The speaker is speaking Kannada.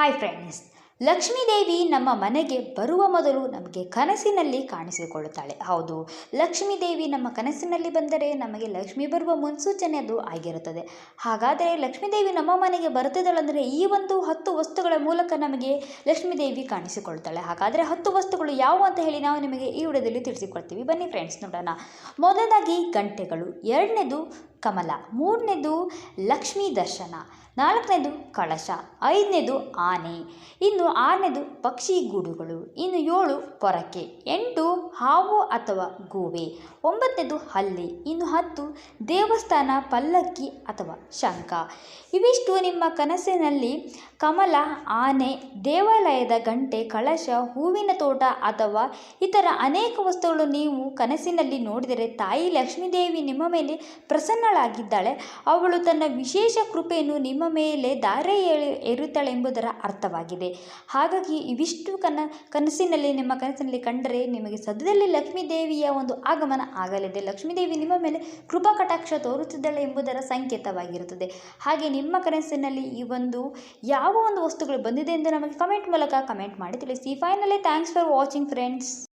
ಹಾಯ್ ಫ್ರೆಂಡ್ಸ್ ಲಕ್ಷ್ಮೀದೇವಿ ನಮ್ಮ ಮನೆಗೆ ಬರುವ ಮೊದಲು ನಮಗೆ ಕನಸಿನಲ್ಲಿ ಕಾಣಿಸಿಕೊಳ್ಳುತ್ತಾಳೆ. ಹೌದು ಲಕ್ಷ್ಮೀದೇವಿ ನಮ್ಮ ಕನಸಿನಲ್ಲಿ ಬಂದರೆ ನಮಗೆ ಲಕ್ಷ್ಮಿ ಬರುವ ಮುನ್ಸೂಚನೆ ಅದು ಆಗಿರುತ್ತದೆ. ಹಾಗಾದರೆ ಲಕ್ಷ್ಮೀದೇವಿ ನಮ್ಮ ಮನೆಗೆ ಬರುತ್ತಿದ್ದಾಳೆಂದರೆ ಈ ಒಂದು ಹತ್ತು ವಸ್ತುಗಳ ಮೂಲಕ ನಮಗೆ ಲಕ್ಷ್ಮೀದೇವಿ ಕಾಣಿಸಿಕೊಳ್ತಾಳೆ ಹಾಗಾದರೆ ಹತ್ತು ವಸ್ತುಗಳು ಯಾವುವು ಅಂತ ಹೇಳಿ ನಾವು ನಿಮಗೆ ಈ ವಿಡಿಯೋದಲ್ಲಿ ತಿಳಿಸಿಕೊಳ್ತೀವಿ ಬನ್ನಿ ಫ್ರೆಂಡ್ಸ್ ನೋಡೋಣ. ಮೊದಲಾಗಿ ಗಂಟೆಗಳು. ಎರಡನೇದು ಕಮಲ, ಮೂರನೇದು ಲಕ್ಷ್ಮೀ ದರ್ಶನ, ನಾಲ್ಕನೇದು ಕಳಶ, ಐದನೇದು ಆನೆ, ಇನ್ನು ಆರನೇದು ಪಕ್ಷಿ ಗೂಡುಗಳು, ಇನ್ನು ಏಳು ಪೊರಕೆ ಎಂಟು ಹಾವು ಅಥವಾ ಗೋವೆ? ಒಂಬತ್ತನೇದು ಹಲ್ಲಿ, ಇನ್ನು ಹತ್ತು ದೇವಸ್ಥಾನ, ಪಲ್ಲಕ್ಕಿ ಅಥವಾ ಶಂಖ? ಇವಿಷ್ಟು ನಿಮ್ಮ ಕನಸಿನಲ್ಲಿ. ಕಮಲ, ಆನೆ, ದೇವಾಲಯದ ಗಂಟೆ, ಕಳಶ, ಹೂವಿನ ತೋಟ ಅಥವಾ ಇತರ ಅನೇಕ ವಸ್ತುಗಳು ನೀವು ಕನಸಿನಲ್ಲಿ ನೋಡಿದರೆ ತಾಯಿ ಲಕ್ಷ್ಮೀದೇವಿ ನಿಮ್ಮ ಮೇಲೆ ಪ್ರಸನ್ನಳಾಗಿದ್ದಾಳೆ. ಅವಳು ತನ್ನ ವಿಶೇಷ ಕೃಪೆಯನ್ನು ನಿಮ್ಮ ಮೇಲೆ ದಾರೆ ಎಂಬುದರ ಅರ್ಥವಾಗಿದೆ. ಹಾಗಾಗಿ ಇವಿಷ್ಟು ಕನ, ಕನಸಿನಲ್ಲಿ, ನಿಮ್ಮ ಕನಸಿನಲ್ಲಿ ಕಂಡರೆ ನಿಮಗೆ ಸದ್ಯದಲ್ಲಿ ಲಕ್ಷ್ಮೀದೇವಿಯ ಒಂದು ಆಗಮನ ಆಗಲಿದೆ. ಲಕ್ಷ್ಮೀದೇವಿ ನಿಮ್ಮ ಮೇಲೆ ಕೃಪಾ ಕಟಾಕ್ಷ ತೋರುತ್ತಿದ್ದಾಳೆ ಎಂಬುದರ ಸಂಕೇತವಾಗಿರುತ್ತದೆ. ಹಾಗೆ ನಿಮ್ಮ ಕರೆನ್ಸಿನಲ್ಲಿ ಈ ಒಂದು, ಯಾವ ಒಂದು ವಸ್ತುಗಳು ಬಂದಿದೆ ಎಂದು ನಮಗೆ ಕಮೆಂಟ್ ಮೂಲಕ ಕಮೆಂಟ್ ಮಾಡಿ ತಿಳಿಸಿ. Finally thanks for watching friends